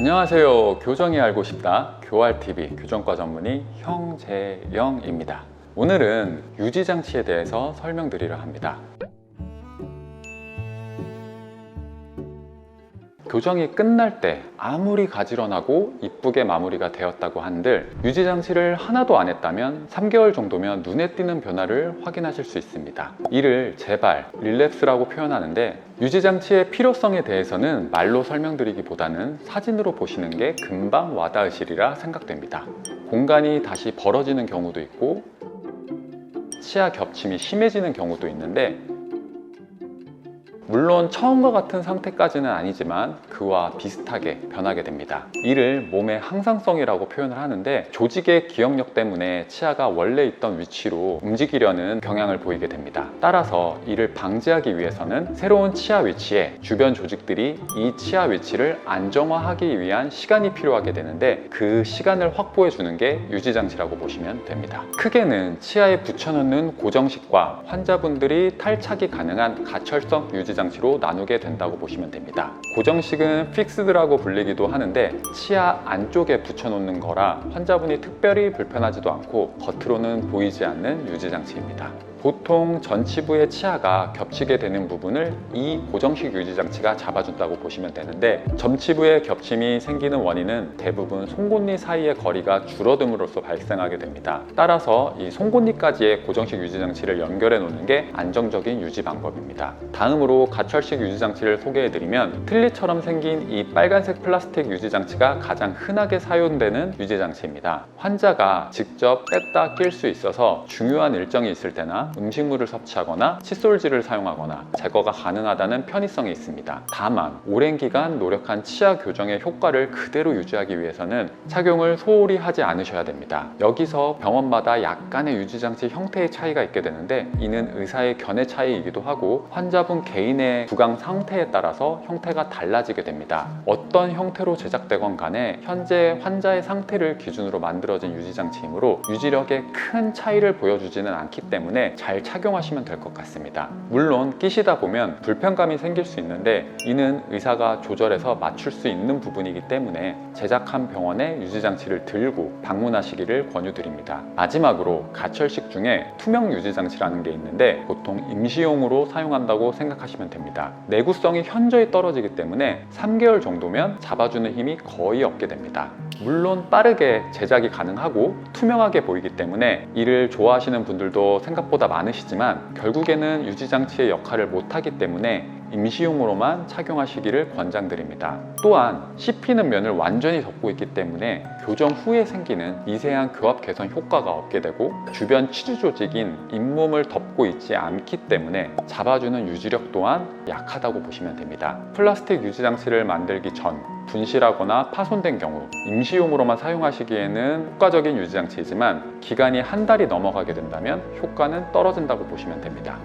안녕하세요. 교정이 알고 싶다. 교활TV 교정과 전문의 형재영입니다. 오늘은 유지장치에 대해서 설명드리려 합니다. 교정이 끝날 때 아무리 가지런하고 이쁘게 마무리가 되었다고 한들 유지 장치를 하나도 안 했다면 3개월 정도면 눈에 띄는 변화를 확인하실 수 있습니다. 이를 재발, 릴랩스라고 표현하는데 유지 장치의 필요성에 대해서는 말로 설명드리기보다는 사진으로 보시는 게 금방 와닿으시리라 생각됩니다. 공간이 다시 벌어지는 경우도 있고 치아 겹침이 심해지는 경우도 있는데 물론 처음과 같은 상태까지는 아니지만 그와 비슷하게 변하게 됩니다. 이를 몸의 항상성이라고 표현을 하는데 조직의 기억력 때문에 치아가 원래 있던 위치로 움직이려는 경향을 보이게 됩니다. 따라서 이를 방지하기 위해서는 새로운 치아 위치에 주변 조직들이 이 치아 위치를 안정화하기 위한 시간이 필요하게 되는데 그 시간을 확보해 주는 게 유지장치라고 보시면 됩니다. 크게는 치아에 붙여놓는 고정식과 환자분들이 탈착이 가능한 가철성 유지장치 장치로 나누게 된다고 보시면 됩니다. 고정식은 픽스드라고 불리기도 하는데 치아 안쪽에 붙여놓는 거라 환자분이 특별히 불편하지도 않고 겉으로는 보이지 않는 유지 장치입니다. 보통 전치부의 치아가 겹치게 되는 부분을 이 고정식 유지장치가 잡아준다고 보시면 되는데 전치부의 겹침이 생기는 원인은 대부분 송곳니 사이의 거리가 줄어듦으로써 발생하게 됩니다. 따라서 이 송곳니까지의 고정식 유지장치를 연결해 놓는 게 안정적인 유지 방법입니다. 다음으로 가철식 유지장치를 소개해 드리면 틀니처럼 생긴 이 빨간색 플라스틱 유지장치가 가장 흔하게 사용되는 유지장치입니다. 환자가 직접 뺐다 낄 수 있어서 중요한 일정이 있을 때나 음식물을 섭취하거나 칫솔질을 사용하거나 제거가 가능하다는 편의성이 있습니다. 다만 오랜 기간 노력한 치아 교정의 효과를 그대로 유지하기 위해서는 착용을 소홀히 하지 않으셔야 됩니다. 여기서 병원마다 약간의 유지장치 형태의 차이가 있게 되는데 이는 의사의 견해 차이이기도 하고 환자분 개인의 구강 상태에 따라서 형태가 달라지게 됩니다. 어떤 형태로 제작되건 간에 현재 환자의 상태를 기준으로 만들어진 유지장치이므로 유지력에 큰 차이를 보여주지는 않기 때문에 잘 착용하시면 될 것 같습니다. 물론 끼시다 보면 불편감이 생길 수 있는데 이는 의사가 조절해서 맞출 수 있는 부분이기 때문에 제작한 병원에 유지장치를 들고 방문하시기를 권유드립니다. 마지막으로 가철식 중에 투명 유지장치라는 게 있는데 보통 임시용으로 사용한다고 생각하시면 됩니다. 내구성이 현저히 떨어지기 때문에 3개월 정도면 잡아주는 힘이 거의 없게 됩니다. 물론 빠르게 제작이 가능하고 투명하게 보이기 때문에 이를 좋아하시는 분들도 생각보다 많으시지만 결국에는 유지장치의 역할을 못하기 때문에 임시용으로만 착용하시기를 권장드립니다. 또한 씹히는 면을 완전히 덮고 있기 때문에 교정 후에 생기는 미세한 교합 개선 효과가 없게 되고 주변 치주 조직인 잇몸을 덮고 있지 않기 때문에 잡아주는 유지력 또한 약하다고 보시면 됩니다. 플라스틱 유지 장치를 만들기 전 분실하거나 파손된 경우 임시용으로만 사용하시기에는 효과적인 유지장치이지만 기간이 한 달이 넘어가게 된다면 효과는 떨어진다고 보시면 됩니다.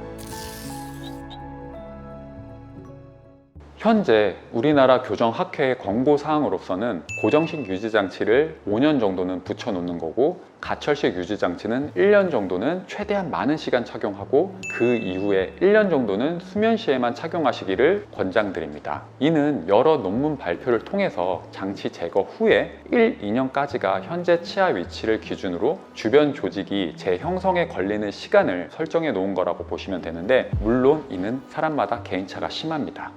현재 우리나라 교정학회의 권고 사항으로서는 고정식 유지장치를 5년 정도는 붙여놓는 거고 가철식 유지장치는 1년 정도는 최대한 많은 시간 착용하고 그 이후에 1년 정도는 수면 시에만 착용하시기를 권장드립니다. 이는 여러 논문 발표를 통해서 장치 제거 후에 1, 2년까지가 현재 치아 위치를 기준으로 주변 조직이 재형성에 걸리는 시간을 설정해 놓은 거라고 보시면 되는데 물론 이는 사람마다 개인차가 심합니다.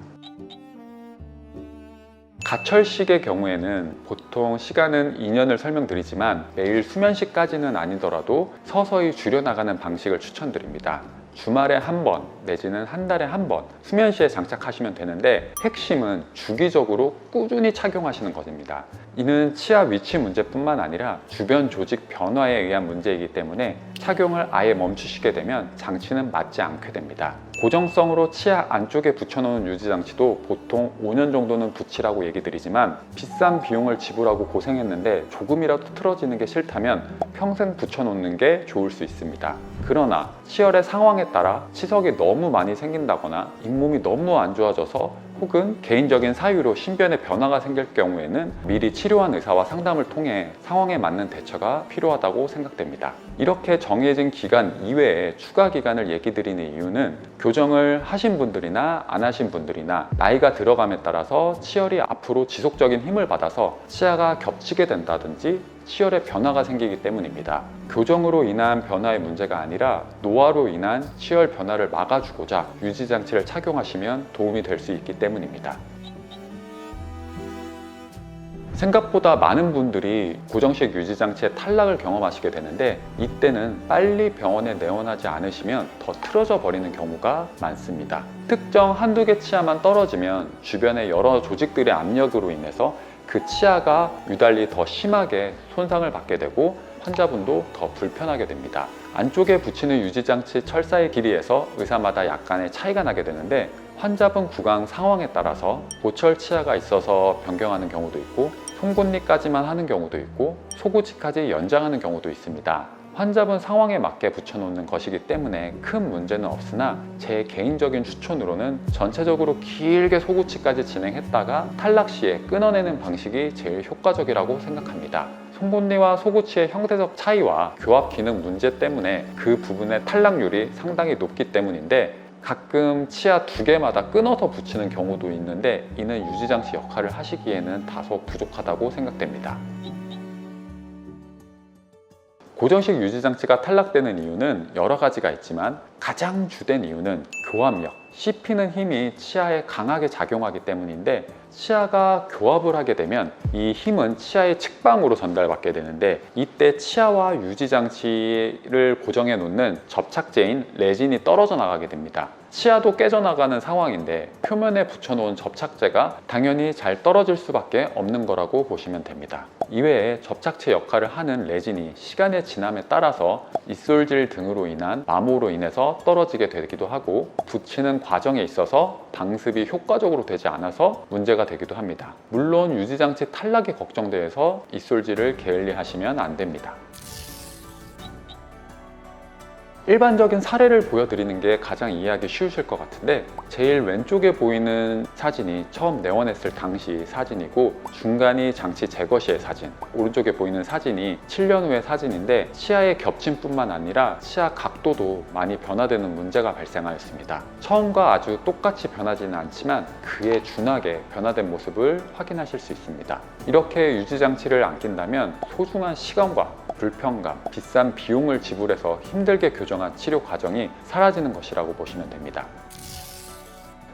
가철식의 경우에는 보통 시간은 2년을 설명드리지만 매일 수면식까지는 아니더라도 서서히 줄여나가는 방식을 추천드립니다. 주말에 한 번 내지는 한 달에 한 번 수면 시에 장착하시면 되는데 핵심은 주기적으로 꾸준히 착용하시는 것입니다. 이는 치아 위치 문제뿐만 아니라 주변 조직 변화에 의한 문제이기 때문에 착용을 아예 멈추시게 되면 장치는 맞지 않게 됩니다. 고정성으로 치아 안쪽에 붙여놓은 유지 장치도 보통 5년 정도는 붙이라고 얘기 드리지만 비싼 비용을 지불하고 고생했는데 조금이라도 틀어지는 게 싫다면 평생 붙여놓는 게 좋을 수 있습니다. 그러나 치열의 상황에 따라 치석이 너무 많이 생긴다거나 잇몸이 너무 안 좋아져서 혹은 개인적인 사유로 신변에 변화가 생길 경우에는 미리 치료한 의사와 상담을 통해 상황에 맞는 대처가 필요하다고 생각됩니다. 이렇게 정해진 기간 이외에 추가 기간을 얘기 드리는 이유는 교정을 하신 분들이나 안 하신 분들이나 나이가 들어감에 따라서 치열이 앞으로 지속적인 힘을 받아서 치아가 겹치게 된다든지 치열의 변화가 생기기 때문입니다. 교정으로 인한 변화의 문제가 아니라 노화로 인한 치열 변화를 막아주고자 유지장치를 착용하시면 도움이 될 수 있기 때문입니다. 생각보다 많은 분들이 고정식 유지장치의 탈락을 경험하시게 되는데 이때는 빨리 병원에 내원하지 않으시면 더 틀어져 버리는 경우가 많습니다. 특정 한두 개 치아만 떨어지면 주변의 여러 조직들의 압력으로 인해서 그 치아가 유달리 더 심하게 손상을 받게 되고 환자분도 더 불편하게 됩니다. 안쪽에 붙이는 유지장치 철사의 길이에서 의사마다 약간의 차이가 나게 되는데 환자분 구강 상황에 따라서 보철 치아가 있어서 변경하는 경우도 있고 송곳니까지만 하는 경우도 있고 소구치까지 연장하는 경우도 있습니다. 환자분 상황에 맞게 붙여놓는 것이기 때문에 큰 문제는 없으나 제 개인적인 추천으로는 전체적으로 길게 소구치까지 진행했다가 탈락 시에 끊어내는 방식이 제일 효과적이라고 생각합니다. 송곳니와 소구치의 형태적 차이와 교합 기능 문제 때문에 그 부분의 탈락률이 상당히 높기 때문인데 가끔 치아 두 개마다 끊어서 붙이는 경우도 있는데 이는 유지장치 역할을 하시기에는 다소 부족하다고 생각됩니다. 고정식 유지장치가 탈락되는 이유는 여러 가지가 있지만 가장 주된 이유는 교합력, 씹히는 힘이 치아에 강하게 작용하기 때문인데 치아가 교합을 하게 되면 이 힘은 치아의 측방으로 전달받게 되는데 이때 치아와 유지장치를 고정해 놓는 접착제인 레진이 떨어져 나가게 됩니다. 치아도 깨져나가는 상황인데 표면에 붙여놓은 접착제가 당연히 잘 떨어질 수밖에 없는 거라고 보시면 됩니다. 이외에 접착제 역할을 하는 레진이 시간의 지남에 따라서 입술질 등으로 인한 마모로 인해서 떨어지게 되기도 하고 붙이는 과정에 있어서 방습이 효과적으로 되지 않아서 문제가 되기도 합니다. 물론 유지장치 탈락이 걱정돼서 입술질을 게을리 하시면 안 됩니다. 일반적인 사례를 보여드리는 게 가장 이해하기 쉬우실 것 같은데 제일 왼쪽에 보이는 사진이 처음 내원했을 당시 사진이고 중간이 장치 제거 시의 사진 오른쪽에 보이는 사진이 7년 후의 사진인데 치아의 겹침 뿐만 아니라 치아 각도도 많이 변화되는 문제가 발생하였습니다. 처음과 아주 똑같이 변하지는 않지만 그에 준하게 변화된 모습을 확인하실 수 있습니다. 이렇게 유지장치를 안 낀다면 소중한 시간과 불편감, 비싼 비용을 지불해서 힘들게 교정한 치료 과정이 사라지는 것이라고 보시면 됩니다.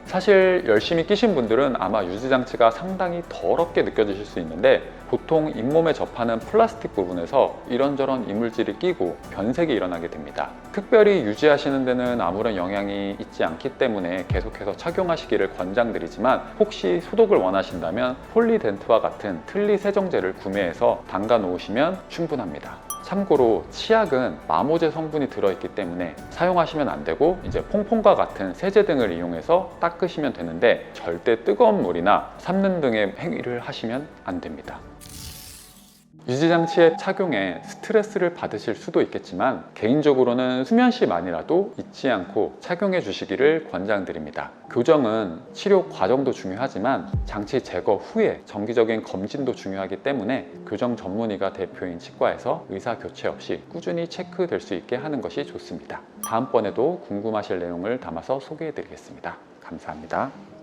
사실 열심히 끼신 분들은 아마 유지장치가 상당히 더럽게 느껴지실 수 있는데 보통 잇몸에 접하는 플라스틱 부분에서 이런저런 이물질이 끼고 변색이 일어나게 됩니다. 특별히 유지하시는 데는 아무런 영향이 있지 않기 때문에 계속해서 착용하시기를 권장드리지만 혹시 소독을 원하신다면 폴리덴트와 같은 틀니 세정제를 구매해서 담가 놓으시면 충분합니다. 참고로 치약은 마모제 성분이 들어있기 때문에 사용하시면 안 되고 이제 퐁퐁과 같은 세제 등을 이용해서 닦으시면 되는데 절대 뜨거운 물이나 삶는 등의 행위를 하시면 안 됩니다. 유지장치의 착용에 스트레스를 받으실 수도 있겠지만 개인적으로는 수면 시만이라도 잊지 않고 착용해 주시기를 권장드립니다. 교정은 치료 과정도 중요하지만 장치 제거 후에 정기적인 검진도 중요하기 때문에 교정 전문의가 대표인 치과에서 의사 교체 없이 꾸준히 체크될 수 있게 하는 것이 좋습니다. 다음번에도 궁금하실 내용을 담아서 소개해 드리겠습니다. 감사합니다.